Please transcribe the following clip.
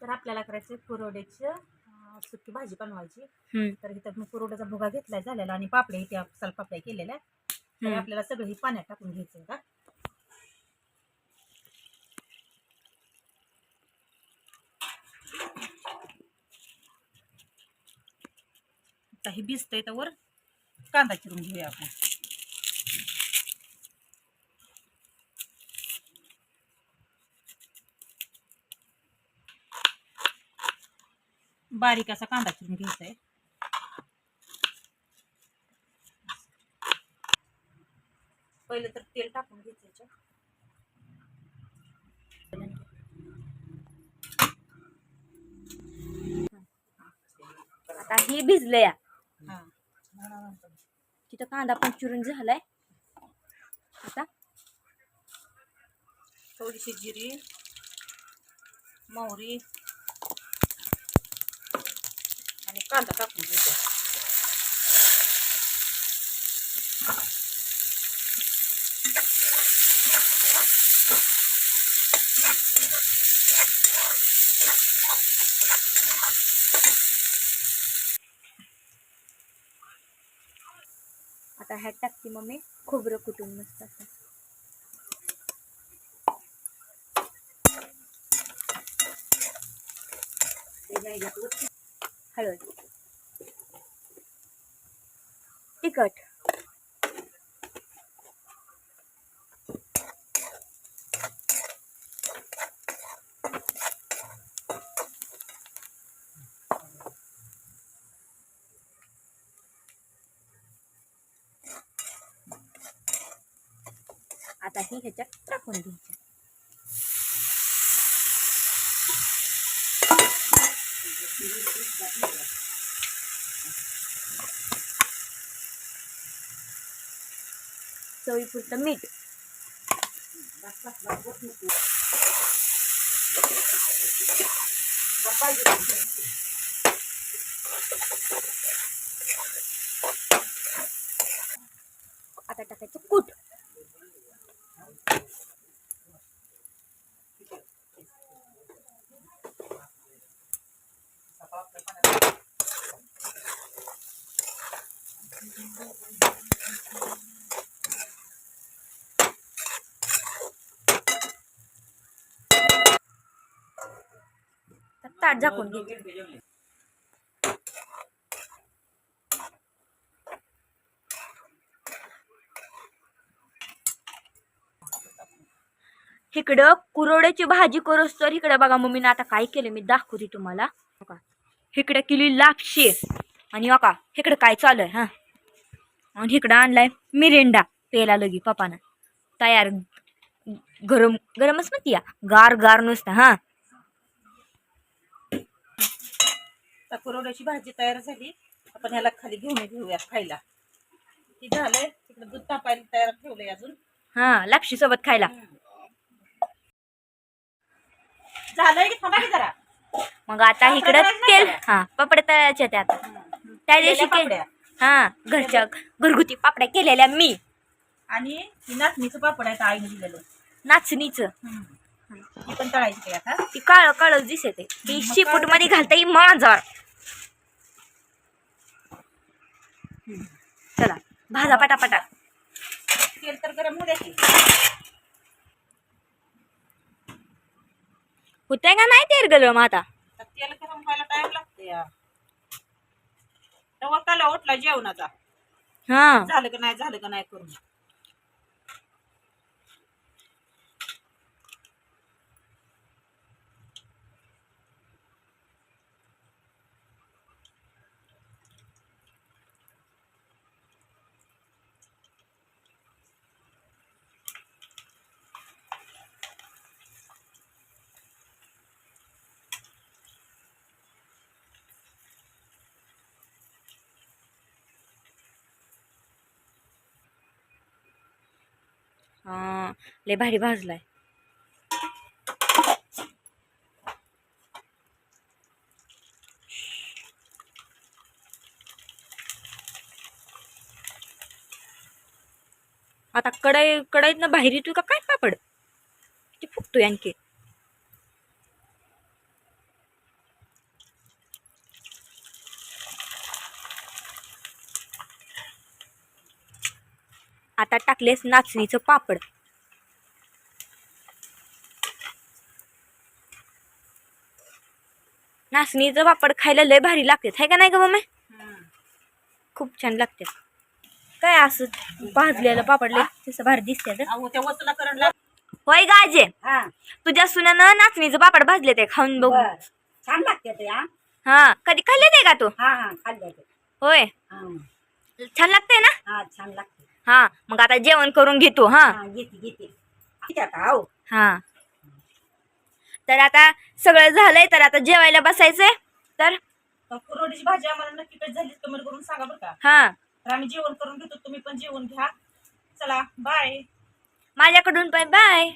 तर आपल्याला करायचं कुरोड्याची अं, सुकी भाजी बनवायची. तर इथं मी कुरोड्याचा भुगा घेतलाय झालेला आणि पापड्या इथे पापड्या केलेल्या तर. आपल्याला सगळं हे पाण्यात टाकून घ्यायचं का आता हे भिजतंय तर वर कांदा चिरून घेऊया आपण. बारीक असा कांदा चिरून घ्यायचा आहे पहिलं तर तेल टाकून घ्यायचं. आता हे भिजलं या तिथं कांदा पण चिरून झालाय. आता थोडीशी जिरी मोहरी आणि कांदा टाकून घ्यायचा आता ह्यात टाकते मग मी खोबरं कुटून मस्त असं. हळद. तिखट. आता ही ह्याच्यात टाकून घ्यायची. चवीपुरतं मीठ. आता टाकायचं कूट. ताट झाकून घे. इकडं कुरोड्याची भाजी करोस तर इकडे बघा मम्मीने आता काय केलं मी दाखवते तुम्हाला. का इकडे केली लापशी आणि का इकडे काय चालू आहे हा. आणि इकडं आणलाय मिरिंडा पेला लगी पप्पानं. तयार गरम गरमच म्हणती या गार गार नुसतं हा. आता कुरवड्याची भाजी तयार झाली. आपण ह्याला खाली घेऊन घेऊया खायला. ती झालंय. तिकडे दूध तापायला तयार ठेवलंय अजून. हा लापशी सोबत खायला. झालंय की? थांबा की जरा. मग आता इकडं तेल हा पापड्या तळायच्या त्या आता. त्या दिवशी केलेल्या के- पापड्या. हा घरच्या घरगुती पापड्या केलेल्या मी. आणि ही नाचणीचं पापड आहे आईने दिलेलं. नाचणीचं. ती पण तळायची आता. ती काळ काळच दिसते ती शिपूटमध्ये घालता येईल मांजर चला भाजा पटापटा. तेल तर गरम होऊ होतंय का नाही तेर गरम आता? आता तेल गरम व्हायला टाइम लागते या तेव्हा काला उठला जेवणाचा. हा. झालं का नाही झालं का नाही करून. हा लय भारी भाजलाय. आता कढई कढईतनं बाहेर येतोय का? काय पापड? ते फुकतोय आणखी. आता टाकलेस नाचणीचं पापड. नाचणीचं पापड खायला लय भारी लागते आहे का नाही का मम्मी खूप छान लागते काय असं भाजलेलं पापड लय तसं भारी दिसते होय गाजे हा. तुझ्या सुनानं नाचणीचं पापड भाजले ते खाऊन बघू. छान लागते हा. कधी खाल्ले ते का तू? होय. छान लागते ना? छान लागते हा मग आता जेवण करून घेतो हा. हा घेते घेते. घेते आता हो हा. तर आता सगळं झालंय तर आता जेवायला बसायचंय तर? कुरोडीची भाजी आम्हाला नक्की कधी झाली कमेंट करून सांगा बरं का. हा. तर आम्ही जेवण करून घेतो तुम्ही पण जेवण घ्या. चला बाय माझ्याकडून बाय बाय